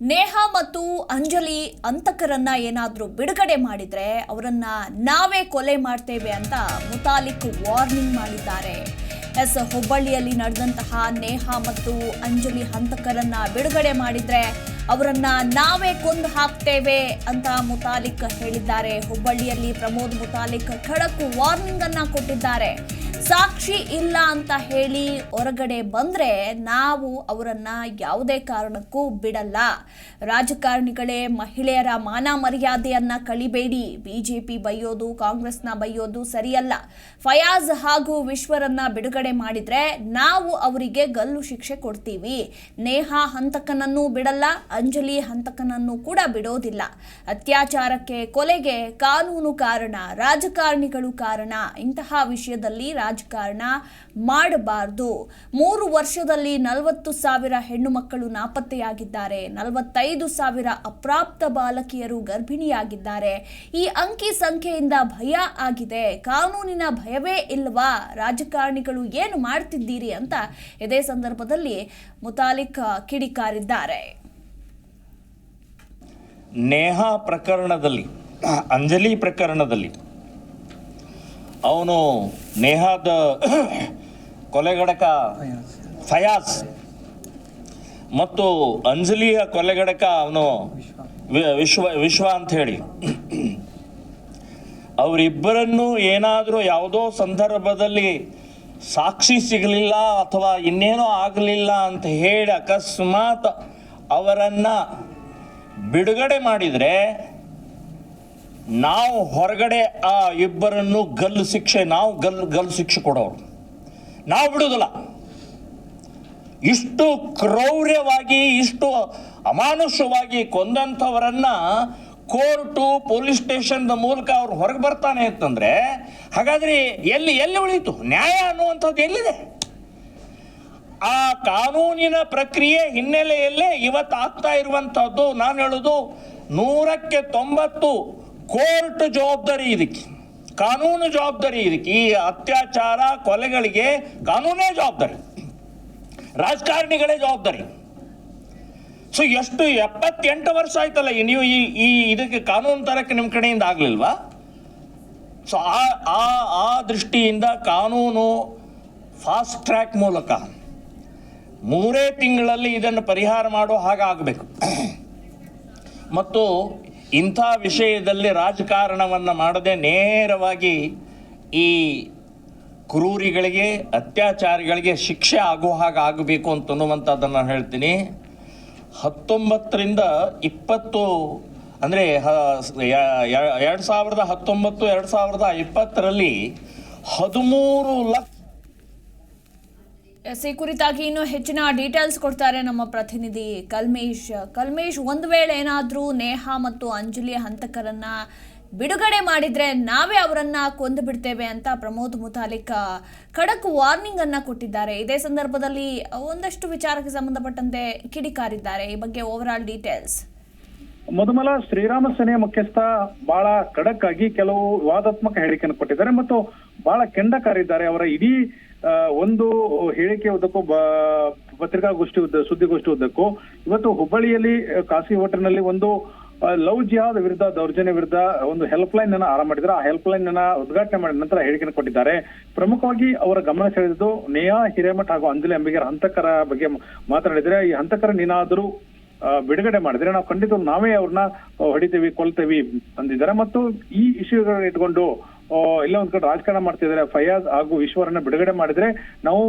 ನೇಹಾ ಮತ್ತು ಅಂಜಲಿ ಅಂತಕರನ್ನ ಏನಾದರೂ ಬಿಡುಗಡೆ ಮಾಡಿದ್ರೆ ಅವರನ್ನ ನಾವೇ ಕೊಲೆ ಮಾಡ್ತೇವೆ ಅಂತ ಮುತಾಲಿಕ್ ವಾರ್ನಿಂಗ್ ಮಾಡಿದ್ದಾರೆ. ಎಸ್ ಹುಬ್ಬಳ್ಳಿಯಲ್ಲಿ ನಡೆದಂತಹ ನೇಹಾ ಮತ್ತು ಅಂಜಲಿ ಹಂತಕರನ್ನ ಬಿಡುಗಡೆ ಮಾಡಿದ್ರೆ ಅವರನ್ನ ನಾವೇ ಕೊಂದು ಹಾಕ್ತೇವೆ ಅಂತ ಮುತಾಲಿಕ್ ಹೇಳಿದ್ದಾರೆ. ಹುಬ್ಬಳ್ಳಿಯಲ್ಲಿ ಪ್ರಮೋದ್ ಮುತಾಲಿಕ್ ಖಡಕ್ ವಾರ್ನಿಂಗ್ ಅನ್ನ ಕೊಟ್ಟಿದ್ದಾರೆ. ಸಾಕ್ಷಿ ಇಲ್ಲ ಅಂತ ಹೇಳಿ ಹೊರಗಡೆ ಬಂದ್ರೆ ನಾವು ಅವರನ್ನು ಯಾವುದೇ ಕಾರಣಕ್ಕೂ ಬಿಡಲ್ಲ. ರಾಜಕಾರಣಿಗಳೇ, ಮಹಿಳೆಯರ ಮಾನ ಮರ್ಯಾದೆಯನ್ನ ಕಳಿಬೇಡಿ. ಬಿಜೆಪಿ ಬೈಯೋದು, ಕಾಂಗ್ರೆಸ್ನ ಬೈಯೋದು ಸರಿಯಲ್ಲ. ಫಯಾಜ್ ಹಾಗೂ ವಿಶ್ವರನ್ನ ಬಿಡುಗಡೆ ಮಾಡಿದ್ರೆ ನಾವು ಅವರಿಗೆ ಗಲ್ಲು ಶಿಕ್ಷೆ ಕೊಡ್ತೀವಿ. ನೇಹಾ ಹಂತಕನನ್ನು ಬಿಡಲ್ಲ, ಅಂಜಲಿ ಹಂತಕನನ್ನು ಕೂಡ ಬಿಡೋದಿಲ್ಲ. ಅತ್ಯಾಚಾರಕ್ಕೆ ಕೊಲೆಗೆ ಕಾನೂನು ಕಾರಣ, ರಾಜಕಾರಣಿಗಳು ಕಾರಣ ಇಂತಹ ವಿಷಯದಲ್ಲಿ ರಾಜಕಾರಣ ಮಾಡಬಾರದು. ಮೂರು ವರ್ಷದಲ್ಲಿ ನಲವತ್ತು ಸಾವಿರ ಹೆಣ್ಣು ಮಕ್ಕಳು ನಾಪತ್ತೆಯಾಗಿದ್ದಾರೆ. ನಲವತ್ತೈದು ಸಾವಿರ ಅಪ್ರಾಪ್ತ ಬಾಲಕಿಯರು ಗರ್ಭಿಣಿಯಾಗಿದ್ದಾರೆ. ಈ ಅಂಕಿ ಸಂಖ್ಯೆಯಿಂದ ಭಯ ಆಗಿದೆ. ಕಾನೂನಿನ ಭಯವೇ ಇಲ್ವಾ? ರಾಜಕಾರಣಿಗಳು ಏನು ಮಾಡ್ತಿದ್ದೀರಿ ಅಂತ ಇದೇ ಸಂದರ್ಭದಲ್ಲಿ ಮುತಾಲಿಕ್ ಕಿಡಿಕಾರಿದ್ದಾರೆ. ನೇಹಾ ಪ್ರಕರಣದಲ್ಲಿ, ಅಂಜಲಿ ಪ್ರಕರಣದಲ್ಲಿ ಅವನು ನೇಹಾದ ಕೊಲೆಗಡಕ ಫಯಾಜ್ ಮತ್ತು ಅಂಜಲಿಯ ಕೊಲೆಗಡಕ ಅವನು ವಿಶ್ವ ವಿಶ್ವ ಅಂತ ಹೇಳಿ. ಅವರಿಬ್ಬರನ್ನು ಏನಾದರೂ ಯಾವುದೋ ಸಂದರ್ಭದಲ್ಲಿ ಸಾಕ್ಷಿ ಸಿಗಲಿಲ್ಲ ಅಥವಾ ಇನ್ನೇನೋ ಆಗಲಿಲ್ಲ ಅಂತ ಹೇಳಿ ಅಕಸ್ಮಾತ್ ಅವರನ್ನು ಬಿಡುಗಡೆ ಮಾಡಿದರೆ ನಾವು ಹೊರಗಡೆ ಆ ಇಬ್ಬರನ್ನು ಗಲ್ಲು ಶಿಕ್ಷೆ, ನಾವು ಗಲ್ಲು ಗಲ್ಲು ಶಿಕ್ಷೆ ಕೊಡೋರು. ನಾವು ಬಿಡುವುದಿಲ್ಲ. ಇಷ್ಟು ಕ್ರೌರ್ಯವಾಗಿ, ಇಷ್ಟು ಅಮಾನುಷವಾಗಿ ಕೊಂದಂಥವರನ್ನ ಕೋರ್ಟು, ಪೊಲೀಸ್ ಸ್ಟೇಷನ್ದ ಮೂಲಕ ಅವ್ರು ಹೊರಗೆ ಬರ್ತಾನೆ ಅಂತಂದ್ರೆ, ಹಾಗಾದ್ರೆ ಎಲ್ಲಿ ಎಲ್ಲಿ ಉಳಿತು? ನ್ಯಾಯ ಅನ್ನುವಂಥದ್ದು ಎಲ್ಲಿದೆ? ಆ ಕಾನೂನಿನ ಪ್ರಕ್ರಿಯೆ ಹಿನ್ನೆಲೆಯಲ್ಲೇ ಇವತ್ತು ಆಗ್ತಾ ಇರುವಂಥದ್ದು, ನಾನು ಹೇಳೋದು ನೂರಕ್ಕೆ ತೊಂಬತ್ತು ಕೋರ್ಟ್ ಜವಾಬ್ದಾರಿ ಇದಕ್ಕೆ, ಕಾನೂನು ಜವಾಬ್ದಾರಿ ಇದಕ್ಕೆ, ಈ ಅತ್ಯಾಚಾರ ಕೊಲೆಗಳಿಗೆ ಕಾನೂನೇ ಜವಾಬ್ದಾರಿ, ರಾಜಕಾರಣಿಗಳೇ ಜವಾಬ್ದಾರಿ. ಸೊ ಎಷ್ಟು ಎಪ್ಪತ್ತೆಂಟು ವರ್ಷ ಆಯ್ತಲ್ಲ, ನೀವು ಈ ಈ ಇದಕ್ಕೆ ಕಾನೂನು ತರಕ್ಕೆ ನಿಮ್ಮ ಕಡೆಯಿಂದ ಆಗಲಿಲ್ವಾ? ಸೊ ಆ ಆ ಆ ದೃಷ್ಟಿಯಿಂದ ಕಾನೂನು ಫಾಸ್ಟ್ ಟ್ರ್ಯಾಕ್ ಮೂಲಕ ಮೂರೇ ತಿಂಗಳಲ್ಲಿ ಇದನ್ನು ಪರಿಹಾರ ಮಾಡೋ ಹಾಗಾಗಬೇಕು ಮತ್ತು ಇಂಥ ವಿಷಯದಲ್ಲಿ ರಾಜಕಾರಣವನ್ನು ಮಾಡದೆ ನೇರವಾಗಿ ಈ ಕ್ರೂರಿಗಳಿಗೆ, ಅತ್ಯಾಚಾರಿಗಳಿಗೆ ಶಿಕ್ಷೆ ಆಗೋ ಹಾಗೆ ಆಗಬೇಕು ಅಂತನ್ನುವಂಥದ್ದನ್ನು ನಾನು ಹೇಳ್ತೀನಿ. ಹತ್ತೊಂಬತ್ತರಿಂದ ಇಪ್ಪತ್ತು, ಅಂದರೆ ಎರಡು ಸಾವಿರದ ಹತ್ತೊಂಬತ್ತು, ಎರಡು ಸಾವಿರದ ಇಪ್ಪತ್ತರಲ್ಲಿ ಹದಿಮೂರು ಲಕ್ಷ ಎಸ್ ಈ ಕುರಿತಾಗಿ ಇನ್ನೂ ಹೆಚ್ಚಿನ ಡೀಟೇಲ್ಸ್ ಕೊಡ್ತಾರೆ ನಮ್ಮ ಪ್ರತಿನಿಧಿ ಕಲ್ಮೇಶ್. ಕಲ್ಮೇಶ್, ಒಂದು ವೇಳೆ ಏನಾದರೂ ನೇಹಾ ಮತ್ತು ಅಂಜಲಿ ಹಂತಕರನ್ನ ಬಿಡುಗಡೆ ಮಾಡಿದ್ರೆ ನಾವೇ ಅವರನ್ನ ಕೊಂದು ಬಿಡ್ತೇವೆ ಅಂತ ಪ್ರಮೋದ್ ಮುತಾಲಿಕ್ ಖಡಕ್ ವಾರ್ನಿಂಗ್ ಅನ್ನ ಕೊಟ್ಟಿದ್ದಾರೆ. ಇದೇ ಸಂದರ್ಭದಲ್ಲಿ ಒಂದಷ್ಟು ವಿಚಾರಕ್ಕೆ ಸಂಬಂಧಪಟ್ಟಂತೆ ಕಿಡಿಕಾರಿದ್ದಾರೆ. ಈ ಬಗ್ಗೆ ಓವರ್ ಆಲ್ ಡೀಟೇಲ್ಸ್ ಮೊದಮಲ ಶ್ರೀರಾಮ ಸೇನೆಯ ಮುಖ್ಯಸ್ಥ ಬಹಳ ಖಡಕ್ ಆಗಿ ಕೆಲವು ವಾದಾತ್ಮಕ ಹೇಳಿಕೆಯನ್ನು ಕೊಟ್ಟಿದ್ದಾರೆ ಮತ್ತು ಬಹಳ ಕೆಂಡಕಾರಿದ್ದಾರೆ. ಅವರ ಇಡೀ ಒಂದು ಹೇಳಿಕೆ ಉದ್ದಕ್ಕೂ ಪತ್ರಿಕಾಗೋಷ್ಠಿ ಉದ್ದ ಸುದ್ದಿಗೋಷ್ಠಿ ಉದ್ದಕ್ಕೂ ಇವತ್ತು ಹುಬ್ಬಳ್ಳಿಯಲ್ಲಿ ಖಾಸಗಿ ಹೋಟೆಲ್ನಲ್ಲಿ ಒಂದು ಲವ್ ಜಿಹಾದ್ ವಿರುದ್ಧ ದೌರ್ಜನ್ಯ ವಿರುದ್ಧ ಒಂದು ಹೆಲ್ಪ್ ಲೈನ್ ಅನ್ನ ಆರಂಭ ಮಾಡಿದ್ರೆ ಆ ಹೆಲ್ಪ್ ಲೈನ್ ಅನ್ನ ಉದ್ಘಾಟನೆ ಮಾಡಿದ ನಂತರ ಹೇಳಿಕೆಯನ್ನು ಕೊಟ್ಟಿದ್ದಾರೆ. ಪ್ರಮುಖವಾಗಿ ಅವರ ಗಮನ ಸೆಳೆದಿದ್ದು ನೇಹಾ ಹಿರೇಮಠ ಹಾಗೂ ಅಂಜಲಿ ಅಂಬಿಗರ ಹಂತಕರ ಬಗ್ಗೆ ಮಾತನಾಡಿದ್ರೆ ಈ ಹಂತಕರ ನೀನಾದರೂ ಆ, ಬಿಡುಗಡೆ ಮಾಡಿದ್ರೆ ನಾವು ಖಂಡಿತ ನಾವೇ ಅವ್ರನ್ನ ಹೊಡಿತೇವಿ ಕೊಲ್ತೇವಿ ಅಂದಿದ್ದಾರೆ. ಮತ್ತು ಈ ಇಶ್ಯೂಗಳನ್ನ ಇಟ್ಕೊಂಡು ಆ, ಇಲ್ಲ ಒಂದ್ ಕಡೆ ರಾಜಕಾರಣ ಮಾಡ್ತಿದ್ದಾರೆ ಫಯಾಜ್ ಹಾಗೂ ಈಶ್ವರನ್ನ ಬಿಡುಗಡೆ ಮಾಡಿದ್ರೆ ನಾವು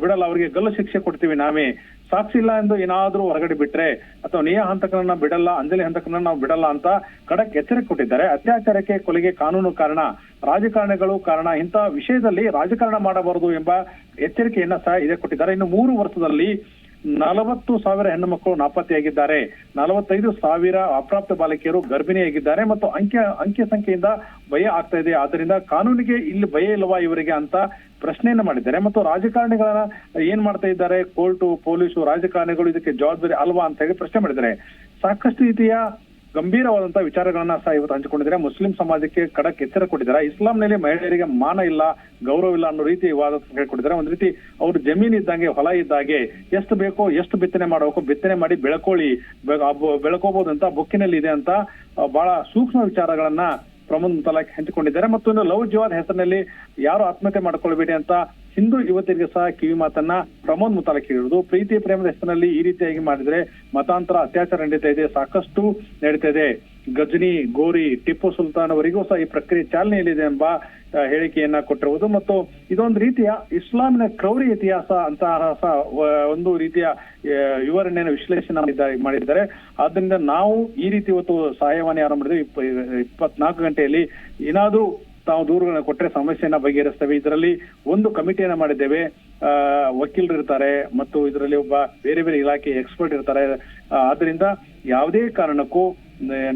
ಬಿಡಲ್ಲ ಅವರಿಗೆ ಗಲ್ಲು ಶಿಕ್ಷೆ ಕೊಡ್ತೀವಿ ನಾವೇ. ಸಾಕ್ಷಿ ಇಲ್ಲ ಎಂದು ಏನಾದ್ರೂ ಹೊರಗಡೆ ಬಿಟ್ರೆ ಅಥವಾ ನೇಹ ಹಂತಕನನ್ನ ಬಿಡಲ್ಲ ಅಂಜಲಿ ಹಂತಕನನ್ನ ನಾವು ಬಿಡಲ್ಲ ಅಂತ ಖಡಕ್ ಎಚ್ಚರಿಕೆ ಕೊಟ್ಟಿದ್ದಾರೆ. ಅತ್ಯಾಚಾರಕ್ಕೆ ಕೊಲೆಗೆ ಕಾನೂನು ಕಾರಣ ರಾಜಕಾರಣಿಗಳು ಕಾರಣ ಇಂತಹ ವಿಷಯದಲ್ಲಿ ರಾಜಕಾರಣ ಮಾಡಬಾರದು ಎಂಬ ಎಚ್ಚರಿಕೆಯನ್ನ ಸಹ ಇದೆ ಕೊಟ್ಟಿದ್ದಾರೆ. ಇನ್ನು ಮೂರು ವರ್ಷದಲ್ಲಿ ನಲವತ್ತು ಸಾವಿರ ಹೆಣ್ಣು ಮಕ್ಕಳು ನಾಪತ್ತೆಯಾಗಿದ್ದಾರೆ. ನಲವತ್ತೈದು ಸಾವಿರ ಅಪ್ರಾಪ್ತ ಬಾಲಕಿಯರು ಗರ್ಭಿಣಿಯಾಗಿದ್ದಾರೆ ಮತ್ತು ಅಂಕೆ ಅಂಕೆ ಸಂಖ್ಯೆಯಿಂದ ಭಯ ಆಗ್ತಾ ಇದೆ. ಆದ್ದರಿಂದ ಕಾನೂನಿಗೆ ಇಲ್ಲಿ ಭಯ ಇಲ್ಲವಾ ಇವರಿಗೆ ಅಂತ ಪ್ರಶ್ನೆಯನ್ನು ಮಾಡಿದ್ದಾರೆ. ಮತ್ತು ರಾಜಕಾರಣಿಗಳನ್ನ ಏನ್ ಮಾಡ್ತಾ ಇದ್ದಾರೆ? ಕೋರ್ಟು, ಪೊಲೀಸು, ರಾಜಕಾರಣಿಗಳು ಇದಕ್ಕೆ ಜವಾಬ್ದಾರಿ ಅಲ್ವಾ ಅಂತ ಹೇಳಿ ಪ್ರಶ್ನೆ ಮಾಡಿದ್ದಾರೆ. ಸಾಕಷ್ಟು ರೀತಿಯ ಗಂಭೀರವಾದಂತಹ ವಿಚಾರಗಳನ್ನ ಸಹ ಇವತ್ತು ಹಂಚಿಕೊಂಡಿದ್ದಾರೆ. ಮುಸ್ಲಿಂ ಸಮಾಜಕ್ಕೆ ಖಡಕ್ ಎಚ್ಚರ ಕೊಟ್ಟಿದ್ದಾರೆ. ಇಸ್ಲಾಂನಲ್ಲಿ ಮಹಿಳೆಯರಿಗೆ ಮಾನ ಇಲ್ಲ, ಗೌರವ ಇಲ್ಲ ಅನ್ನೋ ರೀತಿ ವಾದ ಹೇಳ್ಕೊಟ್ಟಿದ್ದಾರೆ. ಒಂದ್ ರೀತಿ ಅವ್ರು ಜಮೀನ್ ಇದ್ದಂಗೆ, ಹೊಲ ಇದ್ದಾಗೆ ಎಷ್ಟು ಬೇಕೋ ಎಷ್ಟು ಬಿತ್ತನೆ ಮಾಡಬೇಕು. ಬಿತ್ತನೆ ಮಾಡಿ ಬೆಳಕೊಳ್ಳಿ ಬೆಳಕೋಬಹುದಂತ ಅಂತ ಬುಕ್ಕಿನಲ್ಲಿ ಇದೆ ಅಂತ ಬಹಳ ಸೂಕ್ಷ್ಮ ವಿಚಾರಗಳನ್ನ ಪ್ರಮುಖ ತಲಾಖೆ ಹಂಚಿಕೊಂಡಿದ್ದಾರೆ. ಮತ್ತು ಲವ್ ಜಿವಾದ್ ಹೆಸರಿನಲ್ಲಿ ಯಾರು ಆತ್ಮಹತ್ಯೆ ಮಾಡ್ಕೊಳ್ಬೇಡಿ ಅಂತ ಹಿಂದೂ ಯುವತಿಯರಿಗೆ ಸಹ ಕಿವಿ ಮಾತನ್ನ ಪ್ರಮೋದ್ ಮುತಾಲಕ್ ಹೇಳಿರುವುದು. ಪ್ರೀತಿ ಪ್ರೇಮದ ಹೆಸರಿನಲ್ಲಿ ಈ ರೀತಿಯಾಗಿ ಮಾಡಿದ್ರೆ ಮತಾಂತರ, ಅತ್ಯಾಚಾರ ನಡೀತಾ ಇದೆ, ಸಾಕಷ್ಟು ನಡೀತಾ ಇದೆ. ಗಜನಿ, ಗೋರಿ, ಟಿಪ್ಪು ಸುಲ್ತಾನ್ ಅವರಿಗೂ ಸಹ ಈ ಪ್ರಕ್ರಿಯೆ ಚಾಲನೆಯಲ್ಲಿದೆ ಎಂಬ ಹೇಳಿಕೆಯನ್ನ ಕೊಟ್ಟಿರುವುದು. ಮತ್ತು ಇದೊಂದು ರೀತಿಯ ಇಸ್ಲಾಮಿನ ಕ್ರೌರಿ ಇತಿಹಾಸ ಅಂತ ಒಂದು ರೀತಿಯ ವಿವರಣೆಯನ್ನು ವಿಶ್ಲೇಷಣೆ ಮಾಡಿದ್ದಾರೆ. ಆದ್ರಿಂದ ನಾವು ಈ ರೀತಿ ಇವತ್ತು ಸಹಾಯವಾಣಿ ಆರಂಭ ಮಾಡಿದ್ವಿ. ಇಪ್ಪ, ಇಪ್ಪತ್ನಾಲ್ಕು ಗಂಟೆಯಲ್ಲಿ ಏನಾದ್ರೂ ತಾವು ದೂರುಗಳನ್ನ ಕೊಟ್ಟರೆ ಸಮಸ್ಯೆಯನ್ನ ಬಗೆಹರಿಸ್ತೇವೆ. ಇದರಲ್ಲಿ ಒಂದು ಕಮಿಟಿಯನ್ನ ಮಾಡಿದ್ದೇವೆ. ವಕೀಲರು ಇರ್ತಾರೆ ಮತ್ತು ಇದರಲ್ಲಿ ಒಬ್ಬ ಬೇರೆ ಬೇರೆ ಇಲಾಖೆ ಎಕ್ಸ್ಪರ್ಟ್ ಇರ್ತಾರೆ. ಆದ್ರಿಂದ ಯಾವುದೇ ಕಾರಣಕ್ಕೂ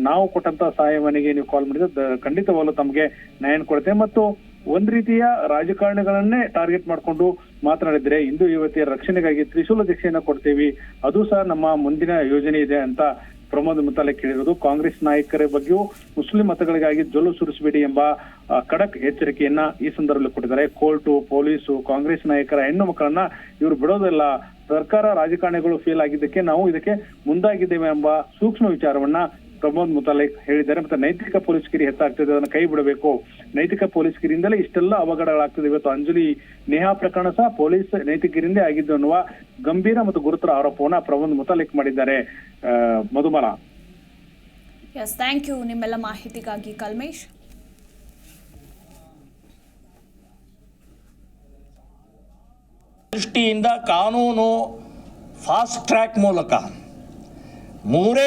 ನಾವು ಕೊಟ್ಟಂತ ಸಹಾಯವಾಣಿಗೆ ನೀವು ಕಾಲ್ ಮಾಡಿದ್ರೆ ಖಂಡಿತವಾಗ್ಲೂ ತಮಗೆ ನ್ಯಾಯ ಕೊಡುತ್ತೆ. ಮತ್ತು ಒಂದ್ ರೀತಿಯ ರಾಜಕಾರಣಿಗಳನ್ನೇ ಟಾರ್ಗೆಟ್ ಮಾಡಿಕೊಂಡು ಮಾತನಾಡಿದ್ರೆ ಹಿಂದೂ ಯುವತಿಯ ರಕ್ಷಣೆಗಾಗಿ ತ್ರಿಶೂಲ ದೀಕ್ಷೆಯನ್ನ ಕೊಡ್ತೀವಿ. ಅದು ಸಹ ನಮ್ಮ ಮುಂದಿನ ಯೋಜನೆ ಇದೆ ಅಂತ ಪ್ರಮೋದ್ ಮುತಾಲಿಕ್ ಹೇಳಿರೋದು ಕಾಂಗ್ರೆಸ್ ನಾಯಕರ ಬಗ್ಗೆಯೂ ಮುಸ್ಲಿಂ ಮತಗಳಿಗಾಗಿ ಜೊಲ್ಲು ಸುರಿಸಬೇಡಿ ಎಂಬ ಖಡಕ್ ಎಚ್ಚರಿಕೆಯನ್ನ ಈ ಸಂದರ್ಭದಲ್ಲಿ ಕೊಟ್ಟಿದ್ದಾರೆ. ಕೋರ್ಟು, ಪೊಲೀಸು, ಕಾಂಗ್ರೆಸ್ ನಾಯಕರ ಹೆಣ್ಣು ಮಕ್ಕಳನ್ನ ಇವರು ಬಿಡೋದಿಲ್ಲ, ಸರ್ಕಾರ ರಾಜಕಾರಣಿಗಳು ಫೇಲ್ ಆಗಿದ್ದಕ್ಕೆ ನಾವು ಇದಕ್ಕೆ ಮುಂದಾಗಿದ್ದೇವೆ ಎಂಬ ಸೂಕ್ಷ್ಮ ವಿಚಾರವನ್ನ ಪ್ರಮೋದ್ ಮುತಾಲಿಕ್ ಹೇಳಿದ್ದಾರೆ ಮತ್ತೆ ನೈತಿಕ ಪೊಲೀಸ್ಗಿರಿ ಹೆಚ್ಚಾಗ್ತದೆ ಅದನ್ನು ಕೈ ಬಿಡಬೇಕು. ನೈತಿಕ ಪೊಲೀಸ್ಗಿರಿಯಿಂದಲೇ ಇಷ್ಟೆಲ್ಲ ಅವಘಡಗಳಾಗ್ತದೆ. ಇವತ್ತು ಅಂಜಲಿ ನೇಹಾ ಪ್ರಕರಣ ಸಹ ಪೊಲೀಸ್ ನೈತಿಕರಿಂದೇ ಆಗಿದ್ದು ಅನ್ನುವ ಗಂಭೀರ ಮತ್ತು ಗುರುತರ ಆರೋಪವನ್ನ ಪ್ರಮೋದ್ ಮುತಾಲಿಕ್ ಮಾಡಿದ್ದಾರೆ. ಮಧುಮಲ ಎಸ್ ಥ್ಯಾಂಕ್ ಯು ನಿಮ್ಮೆಲ್ಲ ಮಾಹಿತಿಗಾಗಿ ಕಲ್ಮೇಶ್. ದೃಷ್ಟಿಯಿಂದ ಕಾನೂನು ಫಾಸ್ಟ್ ಟ್ರ್ಯಾಕ್ ಮೂಲಕ ಮೂರೇ